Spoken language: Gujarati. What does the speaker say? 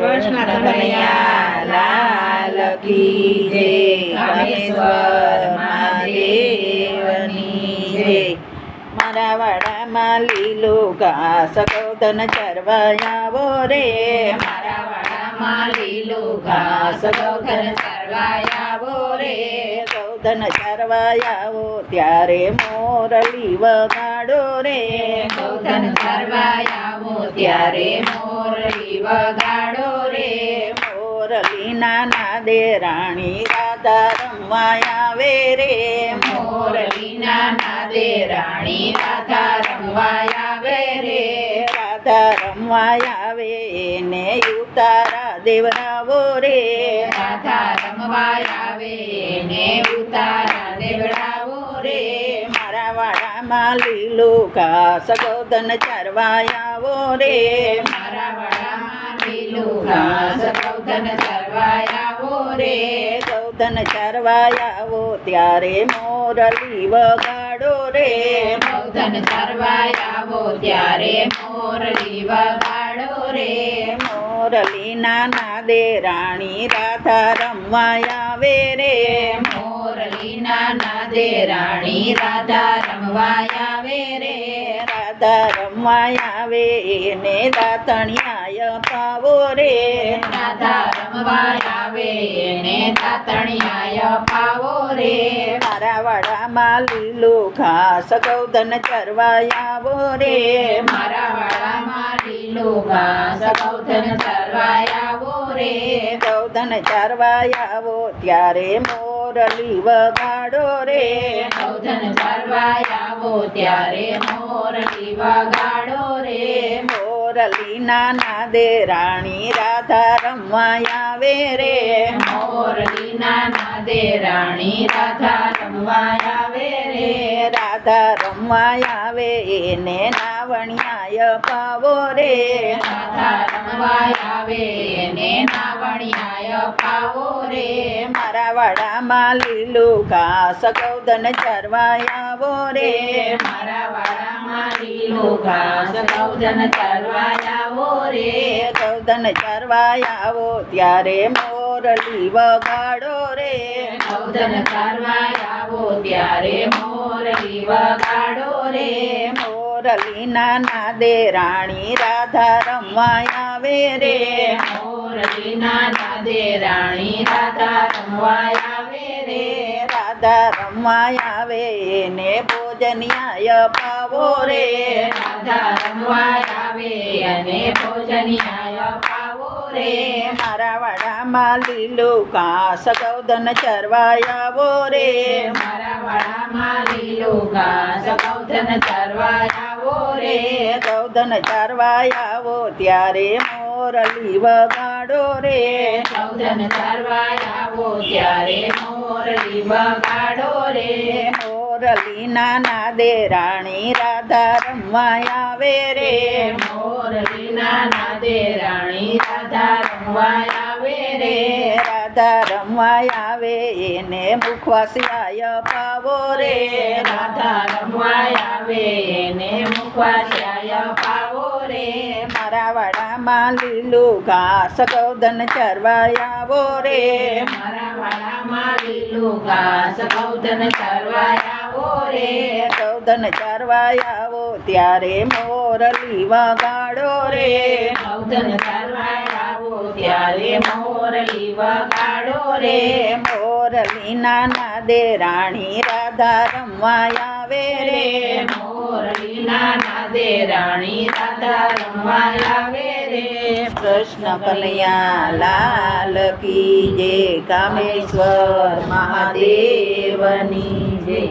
કૃષ્ણ કનૈયા લાલ કી જય. મારા વાડામાં લીલો ઘાસ ગૌધન ચરવાયાવો રે. લીલું ઘાસ ગૌધન ચરવાયાવો રે ગૌધન ચરવાયાવો ત્યારે મોરલી વગાડો રે ગૌધન ચરવાયાવો ત્યારે મોરલી વગાડો રે મોરલી નાના દે રાણી રાધા રમવા રે નાના દે રાણી રાધા રમવા આવે રે રાધા રમવા આવે ઉતારા દેવરાવો રે. રાધા રમવા આવે ને ઉતારા દેવડાવો રે. મારા વાડામાં લીલો ઘાસ ચરવાયાવો રે. મારા વાડામાં લીલો ઘાસ ગૌધન ચરવાયાવો રે. ગૌધન ચરવાયાવો ત્યારે મોરલી વગાડો રે. ગૌધન ચરવાયાવો ત્યારે મોરલી વગાડો રે. મોરલીના નાદે રાણી રાધા રમવા આવે રે. મોરલીના નાદે રાણી રાધા રમવા આવે રે. રાધા રમવા આવે એને દાતણિયાય પાવો રે. રાધા રમવા આવે એને તાતણિયાય પાવો રે મારા વાડામાં લીલો ઘાસ ગૌધન ચરવાયાવો રે. મારા વાડામાં લીલો ઘાસ ગૌધન ચરવાયાવો રે. ગૌધન ચરવાયાવો ત્યારે મોરલી વગાડો રે. ગૌધન ચરવાયાવો ત્યારે મોરલી વગાડો રે. મોરલીના નાદે રાણી રાધા રમવા આવે રે. મોરલીના રાણી રાધા રમવા આવે રે. રાધા રમવા આવે એને નાવણિયાય પાવો રે. રાધા રમવા આવે એને નાવણિયાય પાવો રે. મારા વાડામાં લીલું ઘાસ ગૌધન ચરવાયાવો રે. મારા વાડામાં લીલું ઘાસ ગૌધન ચરવાયાવો રે. ગૌધન ચરવાયાવો ત્યારે મોરલી વગાડો રે. ગૌધન આવો ત્યારે મોરલી વગાડો રે. મોરલીના નાદે રાણી રાધા રમવા આવે રે. મોરલીના નાદે રાણી રાધા રમવા આવે રે. રાધા રમવા આવે ને ભોજનિયાય પાવો રે. રાધા રમવા આવે અને ભોજનિયાય પાવો રે મારા વાડામાં લીલું ઘાસ ગૌધન ચરવાયાવો રે. મારા વાડામાં લીલું ઘાસ ગૌધન ચરવાયાવો રે. ગૌધન ચરવાયાવો ત્યારે મોરલી વગાડો રે. ગૌધન ચરવાયાવો ત્યારે મોરલી વગાડો રે. મોરલી નાના દે રાણી રાધા રમવા આવે રે. રાધા રમવા આવે એને મુખવાસિયાય પાવો રે. રાધા રમવાય આવે એને મુખવાસ્યાય પાવો રે. મારા વાડામાં લીલું ઘાસ ગૌધન ચરવાયાવો રે. મારા વાડામાં લીલું ઘાસ ગૌધન ચરવાયાવો રે. ગૌધન ચરવાયાવો ત્યારે મોરલી વગાડો રે. ગૌધન ચરવાયાવો ત્યારે મોરલી વગાડો રે. મોરલીના નાદે રાણી રાધા રમવા આવે રે. મોરલીના નાદે રાણી રાધા રમવા આવે રે. કૃષ્ણ કનૈયા લાલ કી જય કામેશ્વર મહાદેવની જય.